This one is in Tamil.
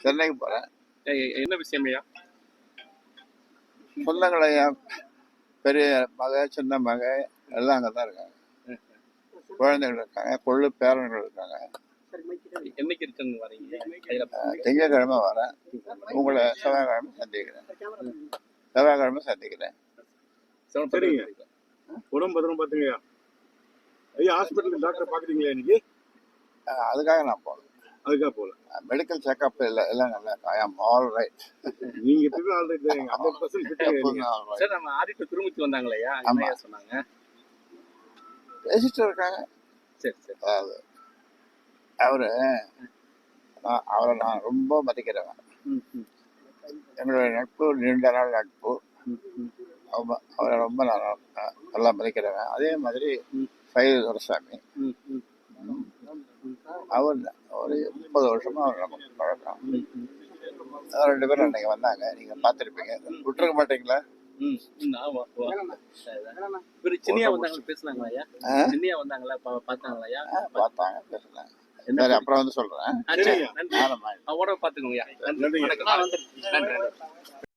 சென்னைக்கு போகிறேன் என்ன விஷயம் ஐயா? சொந்தங்களை பெரிய மக சின்ன மக எல்லாம் அங்கே தான் இருக்காங்க. குழந்தைகள் இருக்காங்க கொள்ளு பேரன்கள் இருக்காங்க. என்னைக்கு ரிட்டர்ன் வரீங்க கையில அஹ் திங்கட்கிழமை வரேன். உங்களை செவ்வாய்க்கிழமை சந்திக்கிறேன். செவ்வாய்க்கிழமை சந்திக்கிறேன். சரிங்க. உடம்பு பத்திரம் பாத்துங்கய்யா ஐயா ஹாஸ்பிட்டல் டாக்டர் பாக்குறீங்களா இன்னைக்கு? அதுக்காக நான் போகல. அதுக்காக போல மெடிக்கல் செக்அப் இல்லை எல்லாம் நல்லா ஐ ஆம் ஆல் ரைட் நீங்க எப்பவுமே ஆல்ரெடி தெரியுங்க ஐம்பது பர்சன்ட் ஆல் ரைட் சார் நம்ம ஐயா என்ன ஆமா. ஐயா சொன்னாங்க? பேசிட்டு இருக்காங்க. சரி சரி. அதாவது அவரு அவரை நான் ரொம்ப மதிக்கிறவன். என்னுடைய நட்பு நீண்ட நாள் நட்பு. அவரை ரொம்ப நான் நல்லா மதிக்கிறவன். அதே மாதிரி ம். சைது துரசாமி ம், ம், அவர் ஒரு முப்பது வருஷமா நமக்கு பழக்கம். ரெண்டு பேரும் அன்னைக்கு வந்தாங்க. நீங்க பார்த்துருப்பீங்க. விட்டுருக்க மாட்டீங்களா? ம், சின்னியா வந்தாங்களா பேசுனாங்களா? சின்னியா வந்தாங்களா பார்த்தாங்களா பார்த்தாங்க என்ன சரி அப்புறம் வந்து சொல்றேன். பாத்துக்கோங்க